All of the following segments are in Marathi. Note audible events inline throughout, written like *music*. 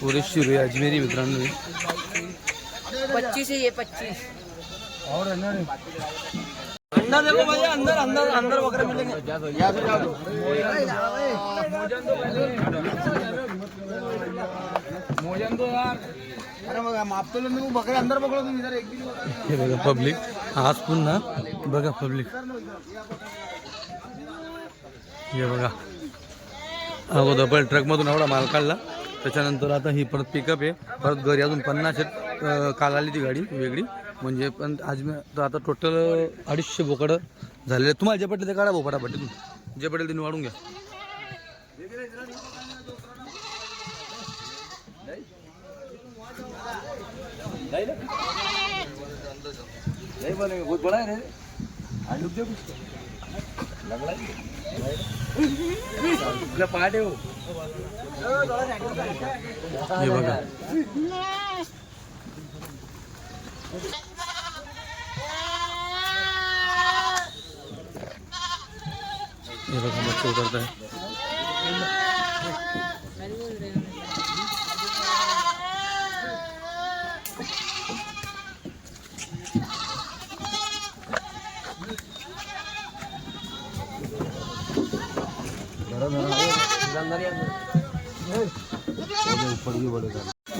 पुरे शिरू अजमेरी मित्रांनो. पच्चीस है ये पच्चीस. अंदर देखो भैया अंदर अंदर अंदर बकरे मिलेंगे। मोजन दो यार अरे बघा मापतो मी बकरे अंदर पकडो तुम्ही जरा एक हे बघा पब्लिक आज पुन्हा बघा पब्लिक हे बघा. अगोदर पहिले ट्रकमधून एवढा माल काढला. त्याच्यानंतर आता ही परत पिकअप आहे. परत घरी अजून पन्नास आहेत. काल आली ती गाडी वेगळी. म्हणजे पण आज मी तर आता टोटल अडीचशे बोकडं झालेले. आहेत. तुम्हाला जे पडले ते काढा बोकडा पटेल तुम्ही जे पटेल तिने वाढून घ्या. नाही हे बघा. हे बघा मच्छी उतरत आहे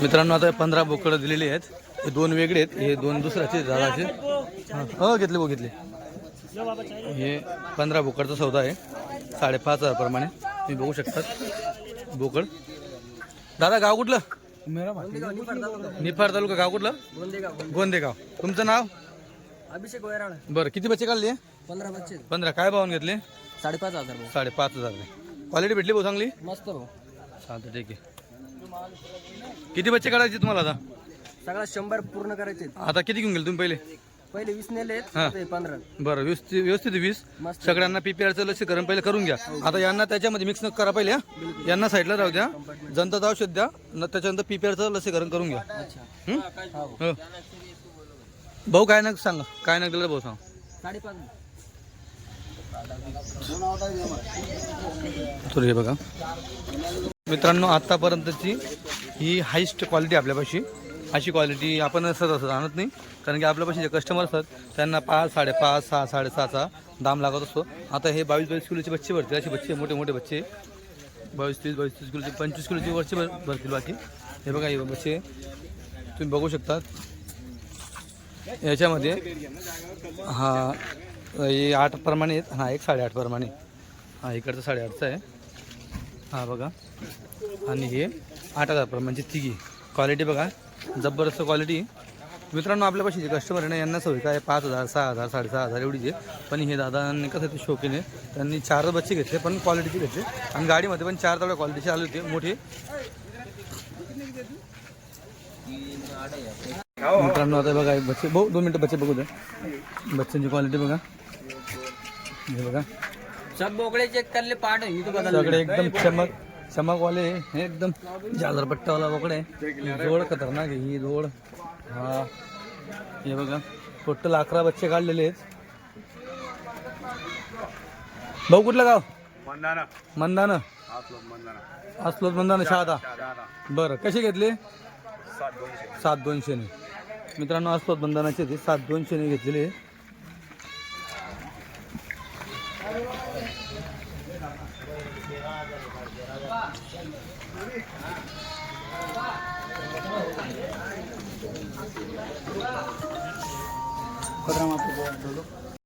मित्रांनो आता पंधरा बोकडं दिलेली आहेत. हे दोन वेगळे आहेत. हे दोन दुसऱ्याचे झाडाचे. हां घेतले बो घेतले. हे पंधरा बोकडचा सौदा आहे. साडेपाच हजार प्रमाणे. तुम्ही बघू शकतात. बोकड. दादा गाव कुठलं? निफाड तालुका गाव कुठलं? गोंदेगाव. तुमचं नाव? अभिषेक बरं किती बच्चे काढले? पंधरा बच्चे पंधरा. काय भावून घेतले? साडेपाच हजार. साडेपाच हजार. क्वालिटी भेटली भाऊ चांगली? मस्त भाऊ. चालतं ठीक आहे. किती बच्चे काढायचे तुम्हाला आता? सगळा शंभर पूर्ण करायचे आता किती घेऊन गेले तुम्ही पहिले? पहिले वीस नेले हा. पंधरा. बरं व्यवस्थित व्यवस्थित वीस. मस्त. सगळ्यांना पीपीआरचं लसीकरण पहिले करून घ्या. आता यांना त्याच्यामध्ये मिक्स न करा पहिले हा. यांना साईडला राहू द्या. जनता औषध द्या न त्याच्यानंतर पीपीआरचं लसीकरण करून घ्या. हं? हो. भाऊ. काय ना सांगा? काय ना दिलं भाऊ सांग? साडेपाच. तर हे बघा. मित्रांनो आत्तापर्यंतची ही हायस्ट क्वालिटी आपल्यापाशी. अशी क्वालिटी आपण असत असत आणत नाही. कारण की आपल्यापाशी जे कस्टमर असतात त्यांना पाच साडेपाच सहा साडेसहाचा दाम लागत असतो. आता हे बावीस बावीस किलोचे बच्चे भरतील. असे बच्चे मोठे मोठे बच्चे. बावीस तीस बावीस तीस किलोचे पंचवीस किलोचे वरचे भर भरतील बाकी. हे बघा हे बच्चे. तुम्ही बघू शकतात. याच्यामध्ये हा हे आठ प्रमाणे आहेत. हा एक साडेआठ प्रमाणे. हा इकडचं साडेआठचं आहे. हा बघा. आणि हे आठ हजार प्रमाणे म्हणजे तिघी. क्वालिटी बघा. जबरदस्त क्वालिटी मित्रांनो आपल्यापाशी जे कस्टमर आहे ना यांना सवय काय? पाच हजार सहा हजार साडेसहा हजार एवढीच आहे. पण हे दादांनी कसं ते शौकीन आहे त्यांनी चार बच्चे घेतले पण क्वालिटीचे घेतले. आणि गाडीमध्ये पण चार तेवढ्या क्वालिटीचे आले होते मोठे. मित्रांनो आता बघा हे बच्चे भाऊ दोन मिनटं बच्चे बघू द्या. बच्चांची क्वालिटी बघा. हे बघा. सब बोकडे चेक करले पाठ सगळे एकदम चमक चमकवाले हे एकदम जालरपट्टावाला बोकडे. ही जोड खतरनाक आहे ही जोड. हा. हे बघा. टोटल अकरा बच्चे काढलेले आहेत. भाऊ कुठलं गाव? मंदाना. मंदानं. लोक मंदाना. शहादा बरं कसे घेतले? सात दोनशे दोनशेने मित्रांनो असलोत बंधनाचे ते सात दोनशेने घेतलेले आहे.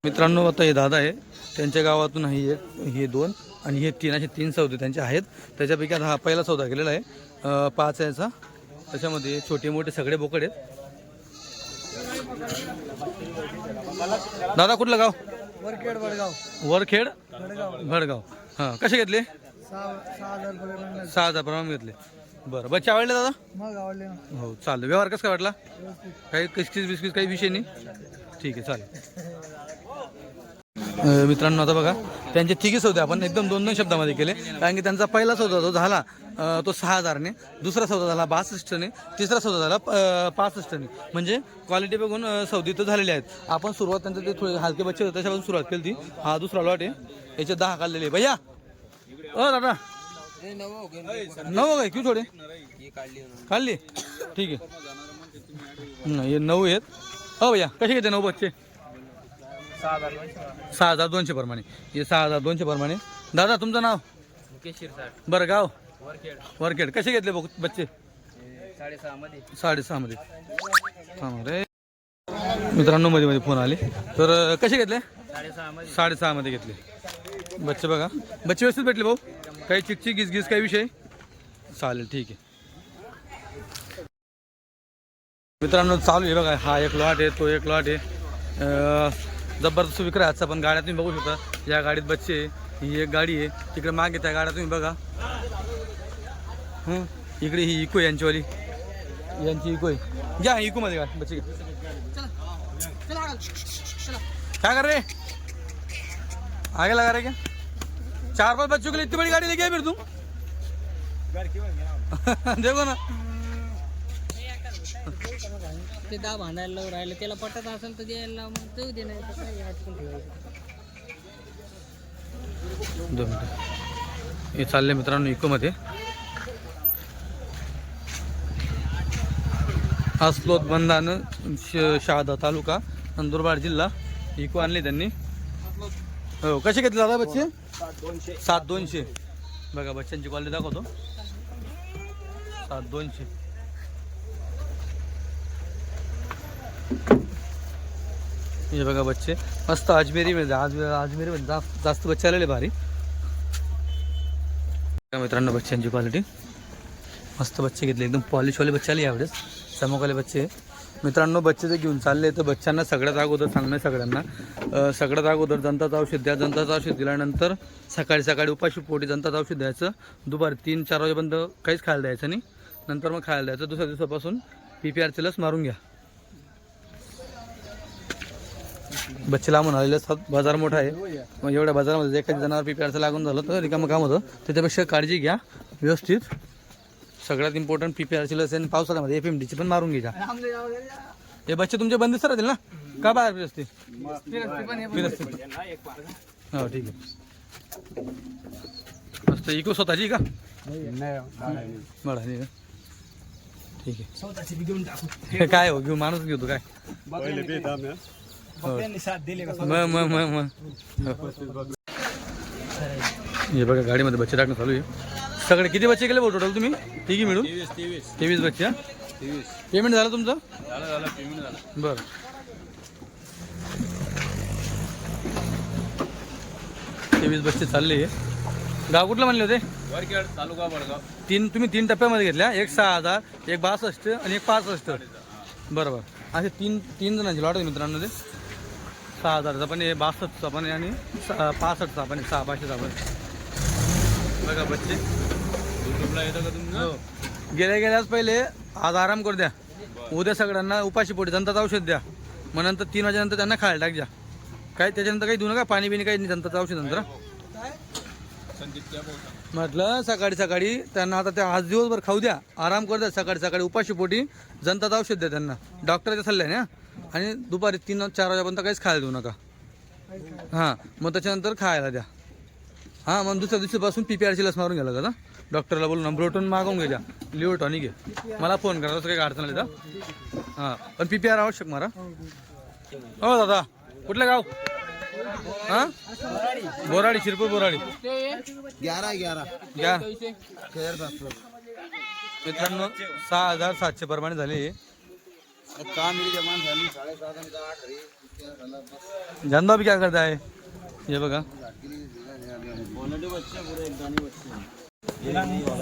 मित्रांनो आता हे दादा आहे. त्यांच्या गावातून हे एक हे दोन आणि हे तीन असे तीन सौदे त्यांचे आहेत. त्याच्यापैकी आता हा पहिला सौदा केलेला आहे. पाच याचा. त्याच्यामध्ये छोटे मोठे सगळे बोकड आहेत. दादा कुठलं गाव? वरखेड वडगाव. वरखेड? भडगाव हां कसे घेतले? सहा हजार प्रमाणे घेतले. बरं बच्चे आवडले दादा? मग आवडले ना. हो चालेल. व्यवहार कसं काय वाटला काही किसकिस बिस्किस काही विषय नाही? ठीक आहे चालेल. मित्रांनो आता बघा त्यांचे तिघी सौदे आपण एकदम दोन दोन शब्दामध्ये केले. कारण की त्यांचा पहिला सौदा जो झाला तो सहा हजारने. दुसरा सौदा झाला बासष्टने. तिसरा सौदा झाला पासष्टने. म्हणजे क्वालिटी बघून सौदी तर झालेले आहेत. आपण सुरुवात त्यांचे ते थोडे हलके बच्चे होते त्याच्यापासून सुरुवात केली ती हा दुसरा लॉट आहे. याचे दहा काढलेले आहे. भैया! अ दादा! नऊ काय क्यू थोडे? काढली. ठीक आहे. नाही नऊ आहेत. हो भैया कसे घेते नऊ बच्चे? सहा हजार दोनशे प्रमाणे. हे सहा हजार दोनशे प्रमाणे. दादा तुमचं नाव? बरं गाव? वरखेड. कसे घेतले बघ बच्चे? साडेसहा मध्ये. साडेसहा मध्ये. थांबा रे. मित्रांनो मध्ये मध्ये फोन आले. तर अं, कसे घेतले? साडेसहा मध्ये. साडेसहा मध्ये घेतले. बच्चे बघा. बच्चे व्यवस्थित भेटले भाऊ? काही चिकचिक गिस काही विषय? चालेल ठीक आहे. मित्रांनो चालू आहे बघा. हा एक लॉट आहे तो एक लॉट आहे. अं, ज़बरदस्त विक्रय आजचा पण गाड्या तुम्ही बघू शकता. या गाडीत बच्चे आहे. ही एक गाडी आहे. तिकडे मागे त्या गाड्या तुम्ही बघा. हं? इकडे ही इको यांचीवाली. यांची इको आहे. घ्या इको मध्ये गाडी बच्चे. क्या कर रहे आगे लगा रहे क्या? चार पाँच बच्चों के लिए इतनी बड़ी गाड़ी लेके आए फिर तुम *laughs* देखो ना. ते दहा बांधायला लावून राहिलं. त्याला पटत असेल तर द्यायला मग जाऊ दे नाही तर काय ठेवायचं. दोन मिनटं. हे चालले मित्रांनो इकोमध्ये. अस्लोद बंधान श- शहादा तालुका नंदुरबार जिल्हा. इको आणले त्यांनी. हो कसे घेतले दादा बच्चे? सात दोनशे. बघा बच्चांची क्वालिटी दाखवतो. सात दोनशे. हे बघा बच्चे. मस्त अजमेरी मध्ये आज अजमेरी मध्ये जास्त जास्त बच्चे आलेले भारी. मित्रांनो बच्चांची क्वालिटी मस्त बच्चे घेतले एकदम पॉलिशवाले बच्चे आले यावेळेस. चमकवाले बच्चे. मित्रांनो बच्चे जे घेऊन चालले तर बच्चांना सगळ्यात अगोदर सांगणं सगळ्यांना. सगळ्यात अगोदर दंताचं औषध द्या दंताचं औषध दिल्यानंतर सकाळी सकाळी उपाशी पोटी दंताचं औषध द्यायचं. दुपारी तीन चार वाजेपर्यंत काहीच खायला द्यायचं नाही. नंतर मग खायला द्यायचं. दुसऱ्या दिवसापासून पी पी आरची लस मारून घ्या. बच्चे लांबून आलेले असतात. बाजार मोठा आहे. मग एवढ्या बाजारामध्ये एखादी जनावर पी पी आरचं लागून झालं तर रिकामं काम होतं. त्याच्यापेक्षा काळजी घ्या. व्यवस्थित. सगळ्यात इम्पॉर्टंट पी पी आरची लस आणि पावसाळ्यामध्ये एफ एम डीची पण मारून घ्या. हे बच्चे तुमचे बंदिस्त राहतील ना? का बाहेर फिरसते फिरसते हो ठीक आहे. मस्त इको स्वतःची का? बरं ठीक आहे. ठीक आहे हे काय हो घेऊ माणूस घेऊ तू काय? हो. मग मग मग मग. बघा गाडीमध्ये बच्चे टाकणं चालू आहे. सगळे किती बच्चे केले भाऊ टोटल तुम्ही? तिघी मिळून? तेवीस बच्चे हा? पेमेंट झालं तुमचं? बरं. तेवीस बच्चे चालले. गाव कुठलं म्हणले होते? तालुका बडगाव तीन तुम्ही तीन टप्प्यामध्ये घेतल्या. एक सहा हजार एक बासष्ट आणि एक पासष्ट. बरोबर असे तीन तीन जणांचे लॉट आहे मित्रांनो ते. सहा हजारचा पण आहे बासष्टचा पण आहे आणि स- पासष्टचा पण आहे सहा पाचशेचा पण. आहे. बघा बच्चे. युट्यूबला येतं का तुम्ही? हो. गेल्या गेल्याच पहिले आज आराम करू द्या. उद्या सगळ्यांना उपाशी पोटी दंताचं औषध द्या. मग नंतर तीन वाजेनंतर त्यांना खायला टाक द्या. काय त्याच्यानंतर काही देऊ नका पाणी बिणी काही नाही दंताचं औषध नंतर. हा. संगीत त्या बोलता म्हटलं सकाळी सकाळी त्यांना आता त्या आज दिवसभर खाऊ द्या. आराम करू द्या सकाळी सकाळी उपाशी पोटी जनता औषध द्या त्यांना. डॉक्टरच्या सल्ल्याने हा. आणि दुपारी तीन चार वाजेपर्यंत काहीच खायला देऊ नका. हां मग त्याच्यानंतर खायला द्या. हां मग दुसऱ्या दिवशीपासून पी पी आरची लस मारून घ्यायला का डॉक्टरला बोलून ब्रोटून मागवून घ्या लिओ टॉनिक घे मला फोन करा तसं काही अडचण आली तर. हां पण पी पी आर आवश्यक मारा हो दादा. कुठलं गाव? हां? बोराडी शिरपूर बोराडी. ग्यारा ग्यारा घ्या. मित्रांनो सहा हजार सातशे प्रमाणे झाले काम भी क्या करता है? हे बघा.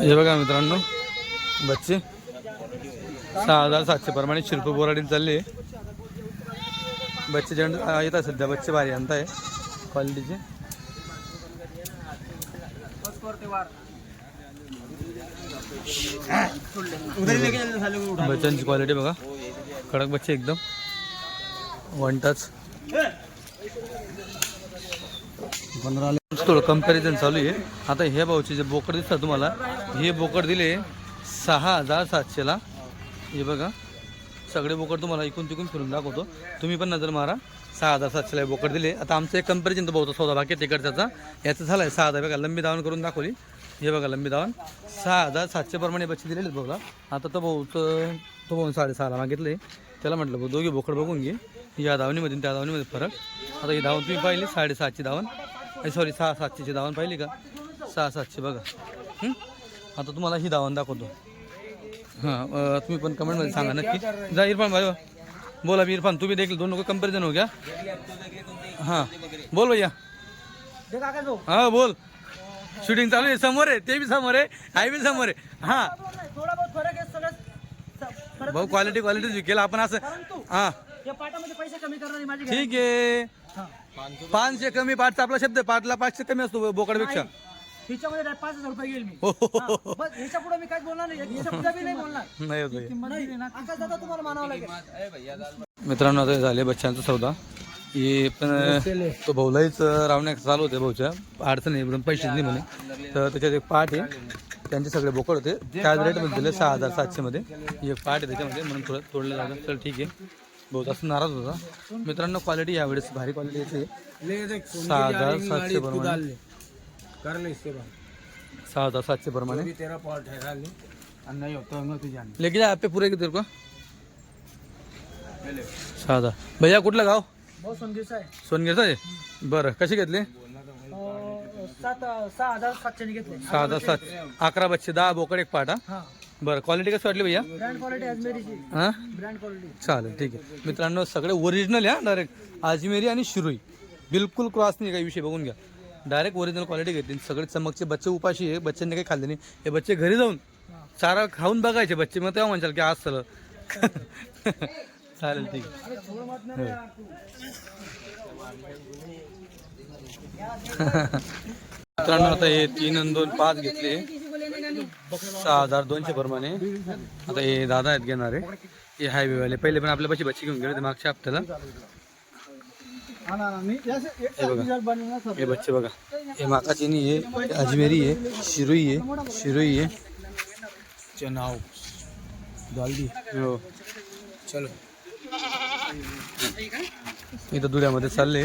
हे बघा मित्रांनो बच्चे. सहा हजार सातशे प्रमाणे शिल्प बोराडीत चालले. बच्चे जण येतात सध्या. बच्चे भारी आणत आहे क्वालिटीचे बच्चांची क्वालिटी बघा. कडक बच्चे एकदम. वन टच थोडं कंपॅरिझन चालू आहे. आता हे भाऊचे जे बोकड दिसतात तुम्हाला हे बोकड दिले सहा हजार सातशेला हे बघा. सगळे बोकड तुम्हाला इकून तिकून फिरून दाखवतो. तुम्ही पण नजर मारा. सहा हजार सातशेला हे बोकड दिले. आता आमचं एक कंपॅरिझन तर भाऊचा सौदा बाकी तिकडच्याचा. याचं झालं आहे सहा हजार बघा लंबी दावण करून दाखवली. हे बघा लंबी धावण सहा हजार सातशे प्रमाणे बच्चे दिलेले आहेत भाऊला आता तो भाऊचं तो भाऊ साडेसहाला मागितले. त्याला म्हटलं भाऊ दोघे बोकड बघून घे. या धावणीमध्ये त्या धावणीमध्ये फरक. आता ही धावण तुम्ही पाहिली साडेसातची धावण सॉरी सहा सातशेची धावण पाहिली का? सहा सातशे बघा. हं? आता तुम्हाला ही धावण दाखवतो. हां तुम्ही पण कमेंटमध्ये सांगा नक्की. जा इरफान भाई बोला मी इरफान तुम्ही देखील दोन लोक कंपॅरिझन हो गया हां बोल भैया. हां बोल. शूटिंग चालू आहे. समोर आहे. ते बी समोर आहे. आई बी समोर आहे. हां. थोडा बहुत फरक आहे. सगळं भाऊ क्वालिटी क्वालिटी केलं आपण असं हां. या पाटामध्ये पैसे कमी करणारी माझी ठीक आहे. पाचशे कमी पाचचा आपला शब्द आहे. पाचला पाचशे कमी असतो बोकडापेक्षा. हिच्यामध्ये पाच हजार रुपये घेईल मी. हो हो, हो. बस ह्याच्या पुढे मी काय बोलणार नाही. ह्याच्या पुढे मी नाही बोलणार. *laughs* नाही होत भैया. नाही, आकाश दादा तुम्हाला मानावं लागेल. मित्रांनो आता झाले बच्चांचा सौदा. हे पण तो भाऊलाहीच रावण्या चालू होते भाऊच्या. अडचण आहे पण पैसे नाही म्हणे. तर त्याच्यात एक पाठ आहे. त्यांचे सगळे बोकड होते. त्याच रेटमध्ये दिले सहा हजार सातशेमध्ये एक पाठ आहे त्याच्यामध्ये म्हणून थोडं तोडलं लागलं चल ठीक आहे. बहुत असं नाराज होता. मित्रांनो क्वालिटी यावेळेस भारी क्वालिटी येते सहा हजार सातशे प्रमाणे. सहा हजार सातशे प्रमाणे. भी तेरा पॉल ठहरा ले और नहीं होता तुझे जान लेके जा आपे पुरे तेरे को सहा हजार. भैया कुठलं गाव? आहे. सोनगिरचं आहे? बरं कशी घेतली? अं, सात सहा हजार घेतले. सहा हजार सात. अकरा बच्चे दहा बोकड एक पाट हा? बरं क्वालिटी कसं वाटली भैया? ब्रँड क्वालिटी अजमेरीची. हां? ब्रँड क्वालिटी चालेल ठीक आहे. मित्रांनो सगळे ओरिजिनल आहे डायरेक्ट अजमेरी आणि शिरोई. बिलकुल क्रॉस नाही काही विषय बघून घ्या. डायरेक्ट ओरिजिनल क्वालिटी घेतली. सगळे चमकचे बच्चे उपाशी आहे. बच्चांनी काही खाल्ले नाही. हे बच्चे घरी जाऊन चारा खाऊन बघायचे. बच्चे मग तेव्हा म्हणशाल की आज चल. *laughs* चालेल ठीक. आहे हो. मित्रांनो आता हे तीन आणि दोन पाच घेतले. सहा हजार दोनशे प्रमाणे. आता हे दादा आहेत घेणारे. हे हायवे वाले पहिले पण आपल्या पाशी बच्चे घेऊन गेले होते मागच्या हप्त्याला. हे बघा. हे बच्चे बघा. हे माकाचीनी आहे हे अजमेरी आहे शिरोई आहे शिरोई आहे. दी हो. चलो. इथं दुड्यामध्ये चालले.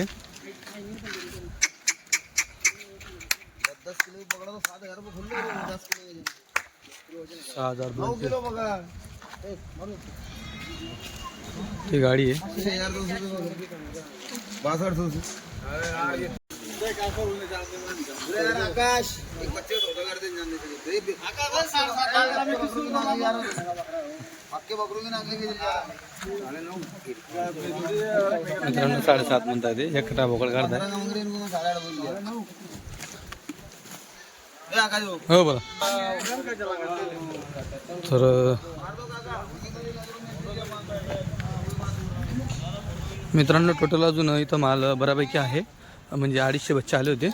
सहा हज़ार दोनशे. ती गाडी आहे. सौ आकाश. मित्रांनो साडेसात म्हणता येते एकटा भोकळ काढताय. हो हो बोला. तर मित्रांनो टोटल अजून इथं माल बऱ्यापैकी आहे. म्हणजे अडीचशे बच्चे आले होते.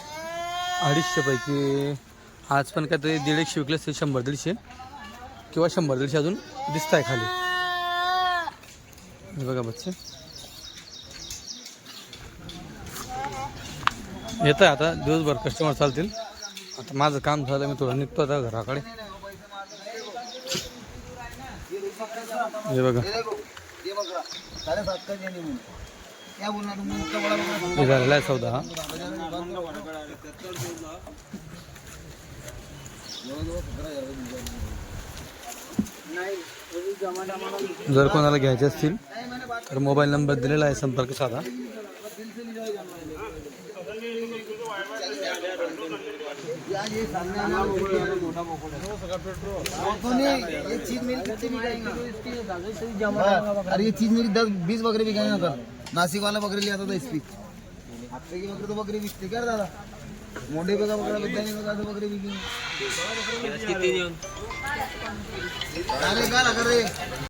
अडीचशेपैकी आज पण काहीतरी दीड एकशे विकले ते शंभर दीडशे. किंवा शंभर दीडशे अजून दिसत आहे खाली. हे बघा बच्चे. येत आहे आता दिवसभर कस्टमर चालतील. आता माझं काम झालं मी थोडं निघतो आता घराकडे. हे बघा. झालेला आहे सौदा हा. जर कोणाला घ्यायचे असतील तर मोबाईल नंबर दिलेला आहे संपर्क साधा. यार ये सामने आना मोटा बकरा है? तो नहीं ये चीज मेरी कितने बिकाएगा हाँ, अरे ये चीज मेरी दस बीस बकरे बिकाएगा कल। नासिक वाला बकरे लिया था दस पीस हफ्ते की बकरे तो बकरे बिकते क्या रे दादा? मोटे पे का बकरा बिकता नहीं बता तो बकरे बिकेंगे अरे क्या लगा रे